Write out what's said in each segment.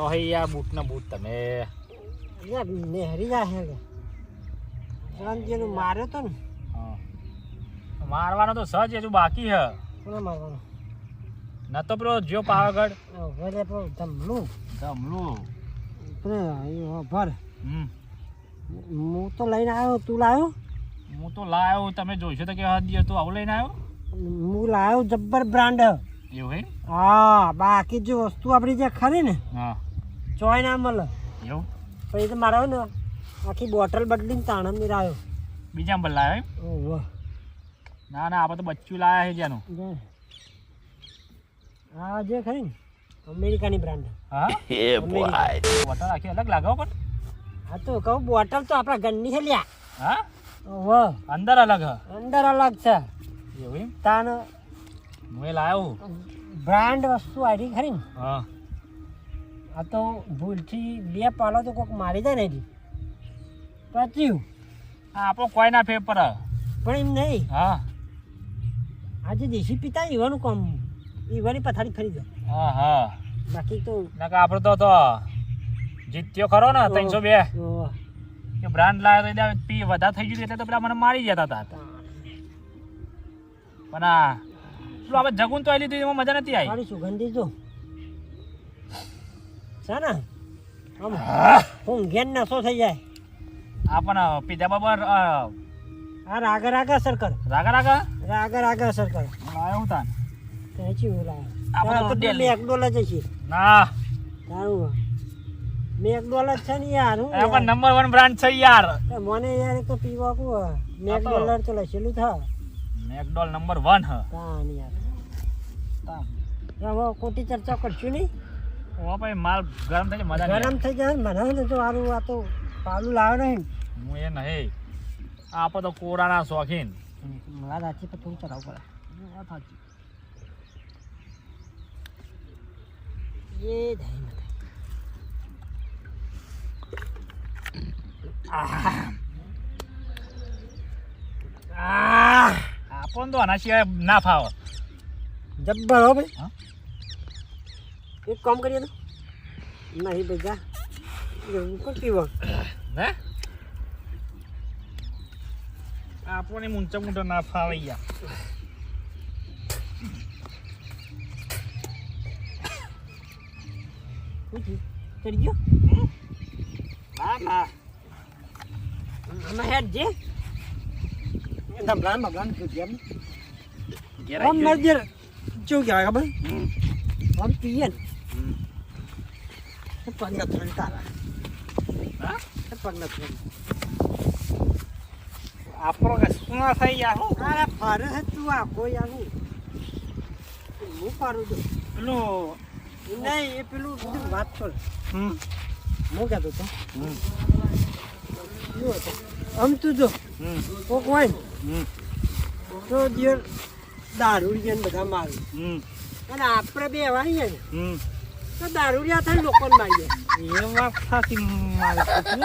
કરો હે યાર બૂટ ને બૂટ તમે નેહરી જાય હે રણજીનું માર્યો તો ને? હા. મારવાનો તો સજ હજુ બાકી હે. કોને મારવાનો? ન તો પેલો જો પાવાગઢ. ભલે પેલો ધમલું. ધમલું. ભર. હમ. હું તો લઈને આવ્યો. તું લાવ્યો હું તો લાવ્યો તમે જોઈશો તો કે હા દિયર તું આવું લઈને આવ્યો? હું લાવ્યો જબ્બર બ્રાન્ડ. એવું હા? બાકી જે વસ્તુ આપણી જે ખરી ને હા. ચોય ના મળે. એવું? પછી તો મારે ને આખી બોટલ બદલીને તાણમ નિરાયો બીજા નંબર લાયો એમ? ઓહો ના ના આપણે તો બચ્ચું લાયા છે જેનું. હા આ જે ખરી ને અમેરિકાની બ્રાન્ડ હા? અમેરિકા. બોટલ આખી અલગ લાગો પણ. હા તો કહું બોટલ તો આપણા ઘરની છે લ્યા. હા? ઓહો અંદર અલગ હ. અંદર અલગ છે. એવું એમ? તાન હું એ લાયો બ્રાન્ડ વસ્તુ આડી ખરી ને. હા. આ તો ભૂલથી બે પાલો તો કોઈક મારી જાય ને હજી. પચ્યું હા આપણો કોઈ ના પેપર હ. પણ એમ નહીં. હા. આજે દેશી પિતા ઈવાનું કામ ઈવાની પથારી ફરી જાય. હા હા. બાકી તો નકર આપડે તો તો જીત્યો ખરો ને ત્રણસો બે. કે બ્રાન્ડ લાવ્યો તો એટલે પી વધારે થઈ ગયું એટલે તો પેલા મને મારી જતા હતા. પણ આ પેલું આપણે જગુન તો આવી લીધું એમાં મજા નથી આવી. સુગંધી જો. છે ને આમ હું? ઘેન નશો થઈ જાય? આપણા પિતા પીધા બરાબર આ રાગ રાગ અસર કર. રાગા રાગા? રાગ રાગ અસર કર. લાયો હું તાન? ખેંચી ઓલા આપણે તો ડેલી. એક ડોલર જશે ના. તારું મેક ડોલર છે ને યાર હું આપણ નંબર વન બ્રાન્ડ છે યાર. એ મને યાર એક તો પીવા કો મેક તો- ડોલર તો લખેલું થા મેકડોલ નંબર વન હ. તાન યાર. હવે કોટી ચર્ચા કરશું નહીં? ઓ ભાઈ માલ ગરમ થઈ જાય મજા ગરમ થઈ જાય મને ને તો આ તો પાલું લાવે નહીં. હું એ નહીં. આપણે તો કોરાના શોખીન. મારા હાથી પર થોડું ચડાવવું પડે. એ જાય માતા. આહ. આપણને તો આના સિવાય ના ફાવે. જબ્બર હો ભાઈ? એક કામ કરીએ ને? નહીં ભાઈ જા. એવું પણ પીવો. ને? આપણને ઊંચા ઊંચા ના ફાવે યાર. ચડી ગયો? ના આમાં હેડ જે. ધબલાન બબલાન એમ ઘેર આમ ગયો. ખબર? આમ પીએ ને. થોડી તારા હા? તો પગ ન થોડી આપણો શું થઈ યાર હું અરે ફરે હે તું આખો યાર હું પાડું છું પેલું નહીં એ પેલું બધું વાત છોડ હમ હું કહેતો તો હમ આમ તું જો કોક હોય તો દારૂડિયા ને બધા મારું અને આપણે બે વાળીએ ને તો દારૂડિયા થાય લોકોને મારીએ. એ વાત સાચી મારે પૂછવું.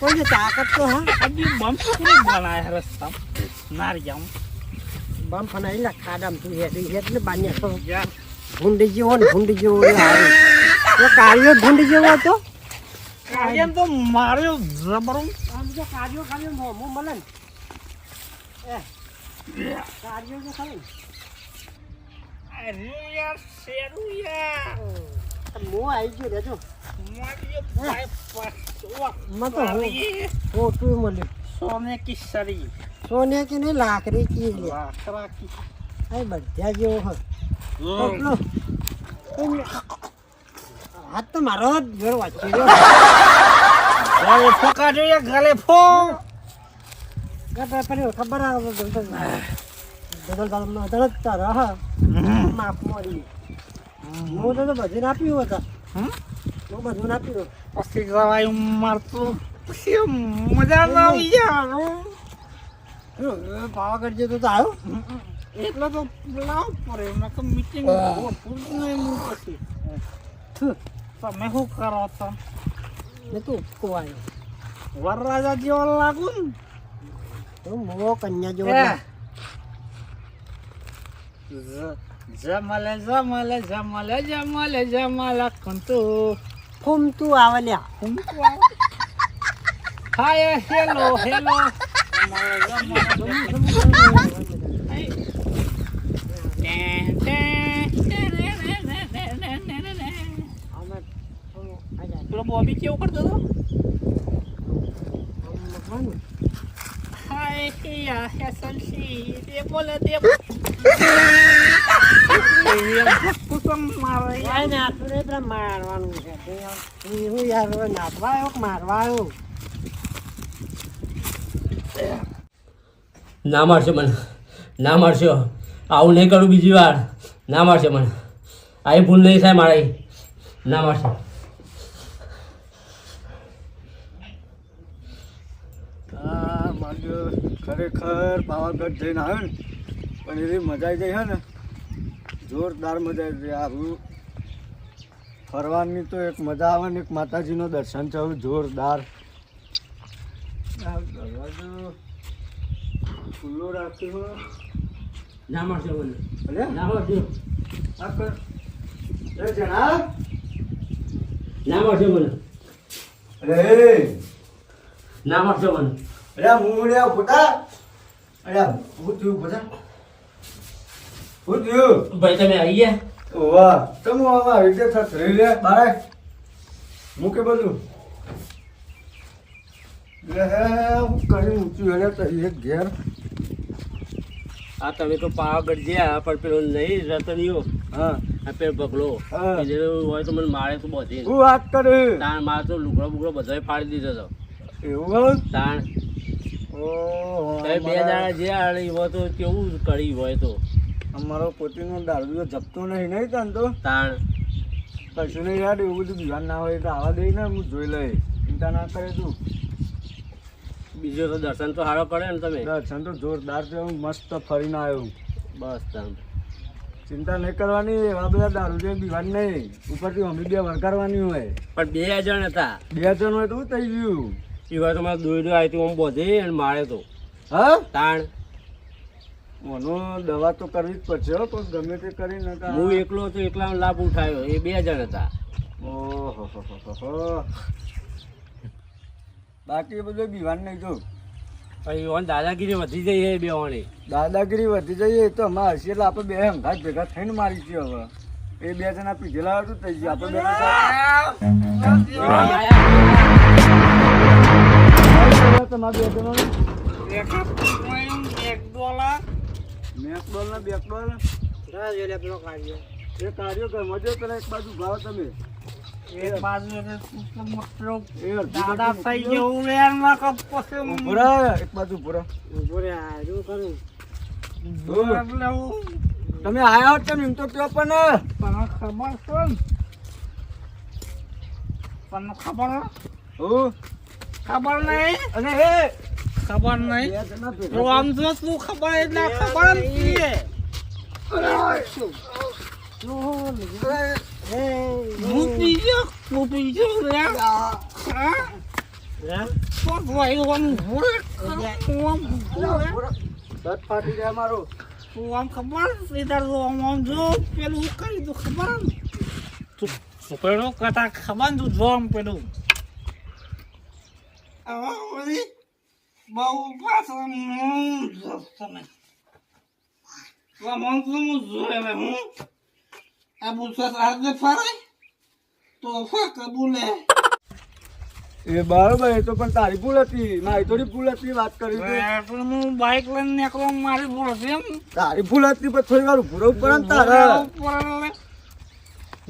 કોઈ તાકાત તો હા હજી બમ કોને બનાયા રસ્તા નારી જાઉં. બમ ફનાઈ લા કાડામ તું હેડ હેડ ને બાન્યા તો ભૂંડી જેવો ને ભૂંડી જેવો હારો. એ કાળિયો ભૂંડી જેવો હતો? એમ તો માર્યો જબરું. આમ જો કાળિયો ખાલી મોમો મળે ને. એ જે ખરી ને. અરે યાર શેરું યાર. તો મોં આવી ગયો રેજો ખોટું મળ્યું. સોને કી સરી સોને કે નહીં લાકડી કી લાકડા કી આ બધા જેવો હોય હાથ તો મારો જોર વાંચી ગલે ફોકા જોઈએ ગલે ફો. ખબર આવે બદલ બદલ બદલ તારા હા. માફ મળી હું તો બધું આપ્યું હતા. હમ? હું બધું આપ્યું પછી જવાય મારતું. પછી મજા ના આવી યાર પાવાગઢ જતો તો આવ્યો. એટલો તો લાવ પડે. મેં તો મીટિંગ પછી. તમે શું કરો તું ઉચકો આવ્યો વરરાજા જેવો લાગુ ને? તું મોવો કન્યા જેવો જમલે જમલે જમલે જમલે જમલે કંતુ ફૂમતું આવે લ્યા ફૂમતું આવે. Hi hello hello. પેલો બોબી કેવું કરતો હતો. હાય હિયા હેસલસી દે બોલે તે કુસુમ મારે કાંઈ નહીં, આ તો નહીં પેલા મારવાનું છે તે આમ- એ યાર નાચવા આવ્યો મારવા આવ્યો ના મારશે મને. ના મારશો. આવું નહીં કરું બીજી વાર. ના મારશે મને. આ ભૂલ નહીં થાય મારે ના મારશે. ખરેખર પાવાગઢ જઈને આવ્યો ને, પણ એવી મજા આવી ગઈ હે ને. જોરદાર મજા આવી આવું ફરવાની તો એક મજા આવે ને એક માતાજીનો દર્શન થયું જોરદાર. દરવાજો ખુલ્લો રાખ્યો. ના મળશે મને. અરે ના મળશે આ જણા? ના મારશે મને. અરે. ના મળશે મને. અરે આ મુંગળિયા ફૂટા. અરે આ હું થયું ફૂટા? હું થયું ભાઈ તમે આવી ગયા? વાહ. તમે આમાં આવી રીતે થત લે બારે. મૂકે બધું. લે હું કરી તો ઘેર. આ તમે તો પાવાગઢ ગયા પણ પેલો નહીં રતનીયો હા. આ પેલો પગલો હા. એ હોય તો મને મારે તો બધી. હું વાત કરે. તાણ મારે તો લુગડો બુગડો બધાય ફાડી દીધો હતો એવું તાણ. બે દાડા અને એવો તો કેવું કરી હોય તો. અમારો પોતીનો દારૂ જપતો નહીં નહીં તન તો. તાણ કશું નહીં યાર એવું બધું દીવાન ના હોય તો આવા દઈ ને હું જોઈ લઈ ચિંતા ના કરે તું. બીજો તો દર્શન તો સારો કરે ને તમે. દર્શન તો જોરદાર છે હું મસ્ત ફરીને આવ્યો. બસ તાણ ચિંતા નહીં કરવાની એવા બધા દારૂ છે દીવાન નહીં. ઉપરથી અમે બે વણકારવાની હોય. પણ બે જણ હતા. બે જણ હોય તો થઈ ગયું. વાર તો મારે આવી હું બોધે અને મારે તો. હા? તાણ. મને દવા તો કરવી જ પડશે હો પણ ગમે તે કરીને હું એકલો હતો એકલા લાભ ઉઠાયો એ બે જણ હતા. ઓહો હો. બાકી એ બધું દીવાન નહીં જો. પછી ઓન દાદાગીરી વધી જઈએ એ બે દાદાગીરી વધી જઈએ તો અમારે હશે એટલે આપણે બે હંઘાત ભેગા થઈને મારી છીએ હવે. એ બે જણા પીધેલા હતું થઈ ગયું આપણે બે તમારા બે ડોલર મેક બોલ ને બેક બોલ ના જોઈ લે પેલો કાઢ્યો એ કાર્યો કે મજો પેલા એક બાજુ ભાવ તમે? એક બાજુ મતલબ દાદા થઈ ગયું એક બાજુ કરું? તમે આયા છો એમ તો કયો પણ. ખબર છે? તને ખબર હો? ખબર નહીં? અને હે? ખબર નહીં. તો આમ તું ખબર એટલે ખબર જ તો આમ ખબર સીધા જો આમ જો, પેલું કરી તું ખબર તું પેલું કથા ખબર તું જો આમ પેલું. આવા જો તમે તું આમ આમ તો હું જોઈ લે હું. આ પૂછવા આજે ફરે તો ફાકા બોલે. એ બરાબર એ તો પણ તારી ભૂલ હતી. મારી થોડી ભૂલ હતી વાત કરી પણ હું બાઇક લઈને નીકળો મારી ભૂલ હતી એમ. તારી ભૂલ હતી પણ થોડી વાર ઉભું ઉપર પડે ને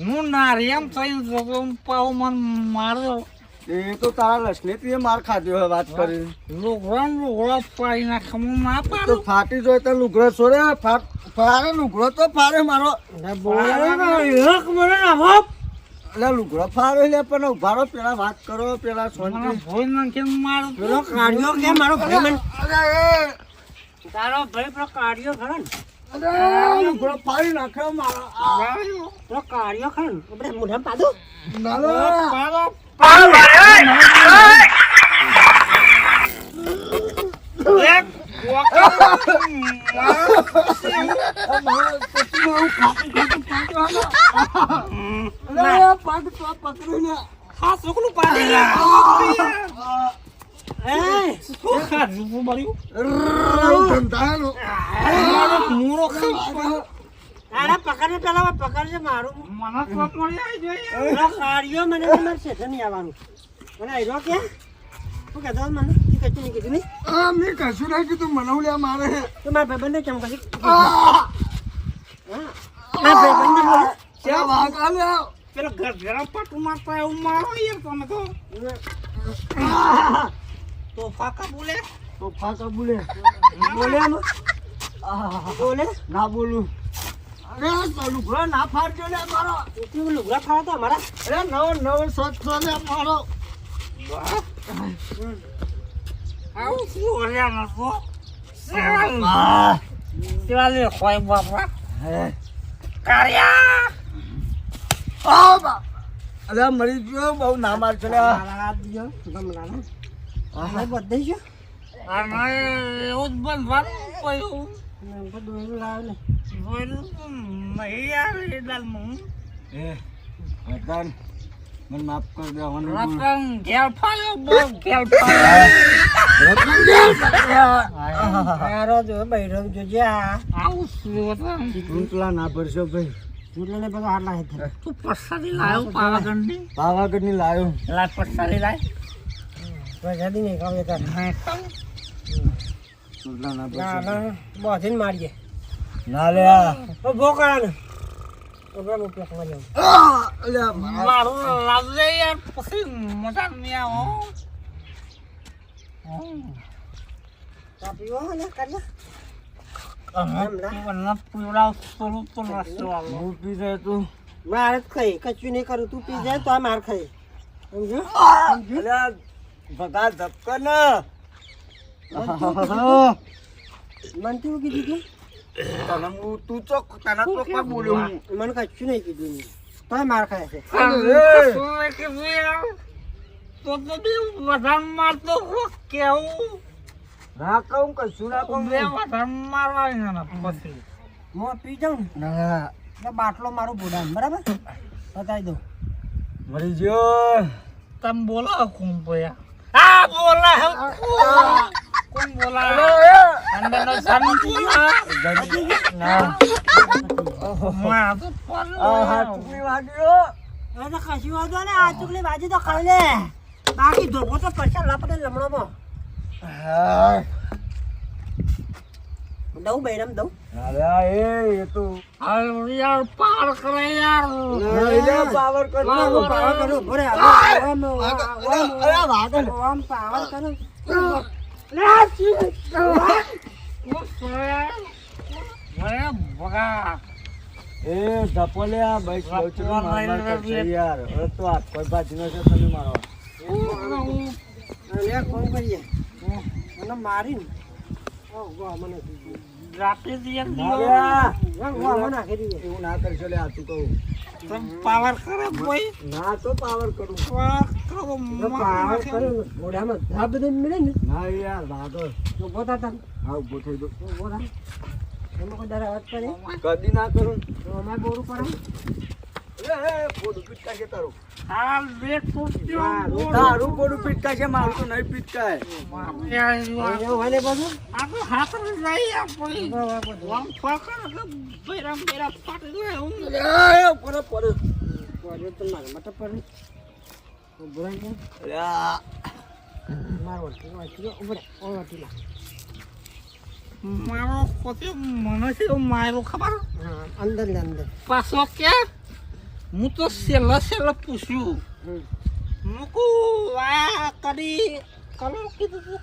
હું નારી એમ થઈ જતો પાવ મન માર્યો. એ તો તારા લસને થી માર ખાધ્યો હવે વાત કરી. લુગડા લુગડા પાડી નાખે હું ના તો પાડું ફાટી જોય તો લુગડો છોડે ફાટ ફારે લુગડો તો ફારે મારો. એટલે લુગડો ફારે લે પણ ઉભારો પેલા વાત કરો પેલા મને ભોજ ભોય મારો. પેલો કાઢ્યો કે મારો ભાઈ મને? અરે તારો ભાઈ પેલો કાઢ્યો ખરો ને? અરે લુગડો ફાડી નાખ્યો મારો. પેલો કાઢ્યો ખરો ને? આપણે મોઢામાં પાડો. ના, ના. પકડીને. પેલું પાડી રહ્યા એ શું ખાધું તું માર્યું? ધંધાનું મારો મૂળો આને પકડને પેલા પકડજે મારું. મને તો મળી આવી જોઈએ પેલો કાઢ્યો મને શેઠે નહીં આવવાનું. મને આયરો કે. શું કહેતો મને? ઈ કશું નહીં કીધું નહીં. આ મેં કશું ના કીધું મનવલ્યા મારે? તો મારા ભાઈબંધને કેમ કરી હા. મારા ભાઈબંધને બોલે. ક્યાં વાઘ આલ્યા? પેલો ઘર ઘરા પાટું મારતા એવું મારો યાર તમે તો. તો ફાકા બોલે. તો ફાકા બોલે. બોલે? ના બોલું. અરે ચાલુ ઘોડા ના ફાડજો ને મારો. લુગડા ખાવા મારા અરે નવો નવો સસ્તો લે મારો. આવું શું હરિયાણા તો? આ ચાલે હોય બાપા. કાર્યા! આ બા અરે મરી ગયો બહુ ના ગમલાના. આ બધે છે એવું જ બનવાનું પડ્યું મેં તો ને. નહીં આવે એ દાલમાં એ વતન મને માફ કરી દેવાનું રતન ઘેર ફાળ્યો બહુ જો બૈરો આવું શું રતન? ના ભરશો ભાઈ. ચૂંટણીને બધો લાગે છે. તું પસાડી લાવ્યો પાવાગઢની? પાવાગઢની લાયો લાય લાય. પ્રસાદી નહીં ના ભરશો ના બોધીને મારીએ. ના લે ઓ ભોકળા ને ઓગળાનો ઉપયોગ કર્યો અલ્યા મારા લાવજે યાર પછી મજા નહીં આવો કાપીઓ ને કર્યા મારે ખાઈ. કશું નહીં કરું. તું પી જાય તો આ માર ખાઈ. સમજો ભગા ધપકર ને મને કેવું કીધું તને હું તું ચોક તને તો કોઈ બોલ્યો હું મને કશું નહીં કીધું તોય માર ખાય છે તો તો બે વધારે મારતો કેવું ના કહું કશું ના કહું બે વધારે મારવા ને પછી હું પી જાઉં ના બાટલો મારું ભૂડાન બરાબર બતાવી દઉં મરી ગયો તમે બોલા કોણ બોયા આ બોલા હે કોણ બોલા અંદરનો ના માં તો તો કશું વાંધો ને આ ચૂકલી બાજી તો ખાઈ લે. બાકી ધોકો તો પૈસા લપડે લમણોમાં. હા. દઉં બૈરમ દઉં. અલ્યા એ એ તો યાર કરે યાર. કર. કરું આમ, આમ પાવર કરું. એ ધપોલ્યા ભાઈ સોચનો મારમાર કરશે યાર હવે તો હાથ પર બાજીનો છે તમે મારો લે મને નાખી દઈએ એવું ના કરશો લે હાથું કહું. તમે પાવર કરે કોઈ ના તો પાવર કરું. પાવર કરો તો પાવર કરું ઘોડામાં ધબ દઈને મળે ને. ના યાર વાગો તો બોતા તમે હા ઊભો થઈ દો થા એમાં કોઈ દર વાત કરે? કદી ના કરું. તો અમારે બોરું પડે. એ એ ફોડું પીટકા કે તારું. તારું ફોડું પીટકા છે મારું તો નહીં પીટકાય. પડે પડે. મારે પડે. મને છે મારો ખબર? અંદર અંદર. પાછો કે? હું તો સેલા સેલા પૂછ્યું. મૂકું આ કરી કલો કીધું તું.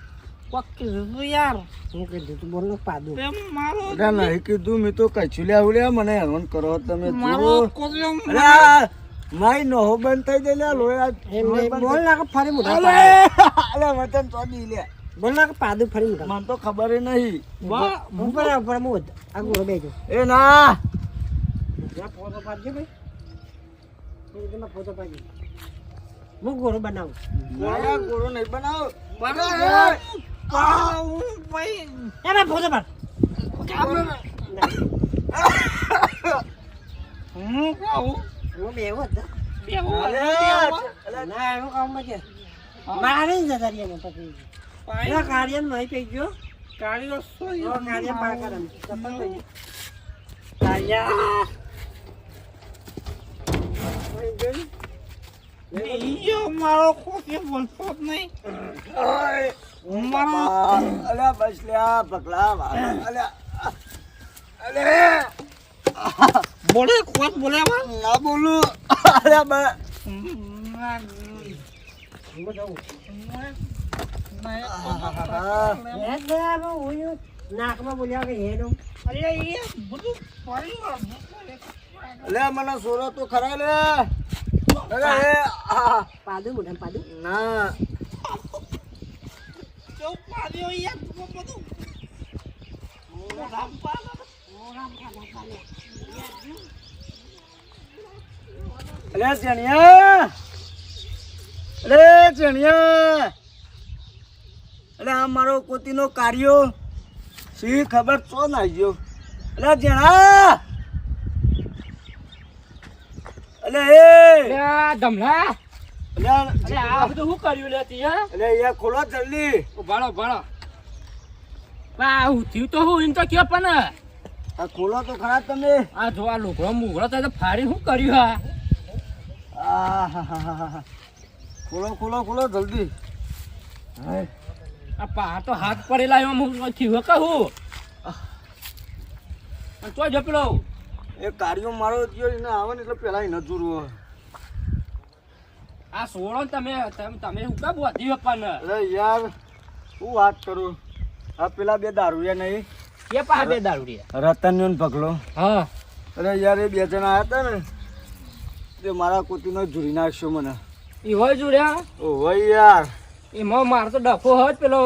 કોક કીધું તું યાર. હું કીધું તું બોલ ને પાદું તે મારો અરે નહીં કીધું મેં તો કચ્છું લ્યા લ્યા મને હેરાન કરો તમે મારો કોલ્યો મારી નહો બંધ થઈ જાય લ્યા એમ નહીં, બોલ ના કે ફરી મોઢા અલે વતન તો દી લે બોલ ના કે પાદું ફરી મોઢા. મને તો ખબર નહીં. બા ઉપર આ ઉપર હું આ ગોળો બેજો એ ના. ફોટો પાડજો ભાઈ. રીતના ફોટો પાડજો હું ગોળો બનાવું? મારા ગોળો નહીં બનાવો. બરાબર પાઉં ભાઈ એ ફોટો પાડ. હું કહું હું બેવો ના એનું કામ નથી. મારે જતા રહ્યા ને પછી પેલા કાર્યન નહીં પી ગયો સોય એવો કાર્ય પાર કરે ઈયો મારો ખોટી બોલતો જ નહીં અલ્યા બસ લ્યા વાળા. અલ્યા અલ્યા બોલે ખોટ બોલે બા ના બોલું આમાં હું નાકમાં બોલ્યા કે હેનું અરે એ બધું પડી અલ્યા મને સોરો તો ખરા લે. અરે એ આ. પાદું મોઢા પાદું ના. જો પાડ્યો યાર બધું. રામ પાડો અલ્યા ચણિયા. અરે જણિયા અરે આ મારો કોતીનો કાર્યો. શી ખબર ચો ના ગયો? અરે જણા અલે એ! ધમલા અલે આ બધું શું કર્યું લે તી અલે યાર ખોલો જલ્દી. ભાળો ઉભાડો બા હું થયું તો હું એમ તો કયો પણ. આ ખોલો તો ખરા તમે. આ જો આ લુગડો મુગડો તો તો ફાડી શું કર્યું હા? આહાહાહા. ખોલો ખોલો ખોલો જલ્દી. આ પા તો હાથ પડેલા એમાં હું કહું કહું તો જ પેલો એ કાર્યો મારો થયો એને આવે ને એટલે પેલા એને જોરવો આ સોળો તમે તમે હું કામ વધી બોધી અરે યાર શું વાત કરું? આ પેલા બે દારૂયા નહીં. કે પા બે દારૂ રે રતન ને ભગલો. હા. અરે યાર એ બે જણા આવ્યા હતા ને તે મારા કુતીનો ઝૂરી નાખ્યો મને. એ હોય જોડ્યા ઓહો યાર. એમાં મારો તો ડફો હોય પેલો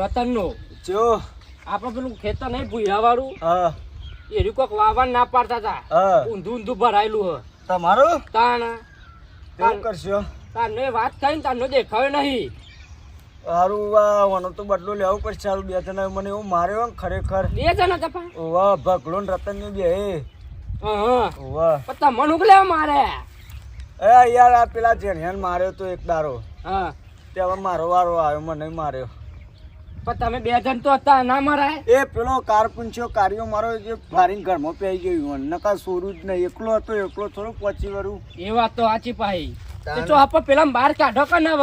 રતનનો. જો. આપણે પેલું ખેતર નહીં ભૂયા વાળું હા. એરી કોક વાવન ના પાડતા હતા ઊંધું ઊંધું ભરાયેલું હ. તમારું? તાણ. કેવું કરશો? તારને વાત થઈ ને તારનો દેખાયો નહીં. હારું આ વાનો તો બદલો લેવો પડશે. સારું બે જણા મને એવું માર્યો ખરેખર. બે જણા હતા પા ઓવા ભગલો ને રતનની બે હા ઓવા. પણ તમને ઉગલે મારે? એ યાર આ પેલા જેણિયાને માર્યો તો એક દારો. હા. તે હવે મારો વારો આવ્યો મને માર્યો. પણ તમે બે જણ તો હતા ના મારા એ પેલો કાર પૂંછ્યો કાર્યો મારો જે ફારીને ઘરમાં પેઈ ગયું નકા સોરું જ નહીં. એકલો હતો એકલો થોડું પહોંચી વરું. એ વાત તો સાચી પાઈ તે આપણે પેલા બહાર કાઢો કે ના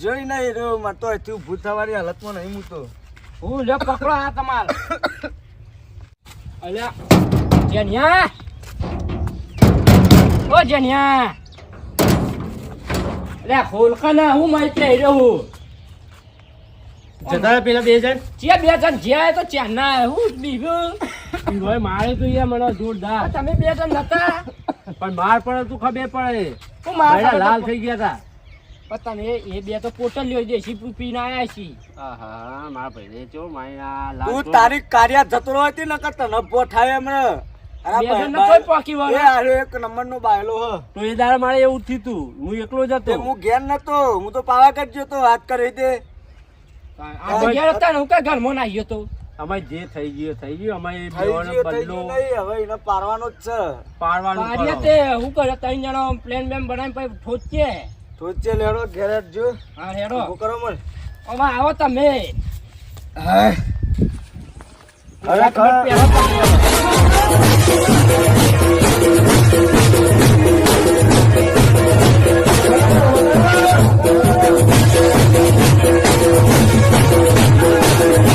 જોઈ નહીં રહ્યો મને તો અહીંથી ઊભું થવાની હાલતમાં નહીં હું તો હું લે પકડો આ તમાર. અલ્યા જેનિયા. ઓ જેનિયા. લે ખોલકા ના હું મારી રહ્યો હું જતા પેલા બે જણ? ચિયા બે જણ જ્યાં તો ત્યાં ના હું બીજું ભાઈ મારે તો યાર મને જોરદાર. તમે બે જણ નતા. પણ માર પડે તું ખબર પડે. હું મારા લાલ થઈ ગયા હતા તમે એ બે તો પોટલીઓ દેશી પીને આયા છી. આહા મારા ભાઈ ચો માયા લાલ તું તારી કાર્યા જતો રહ્યો હતી નકર તને મારે એવું થયું હું એકલો જતો હું ઘેર નતો હું તો પાવાગઢ ગયો તો વાત કરી તે આ આવ્યો તો. અમે જે થઈ ગયો થઈ ગયો. અમારે હવે એને જ છે. પારવાનો ત્રણ જણા પ્લેન બેમ બનાવી પછી ઠોચીએ ઠોચીએ લેડો ઘેરે જો હેડો હું કરો મળ અમે આવો તમે. હવે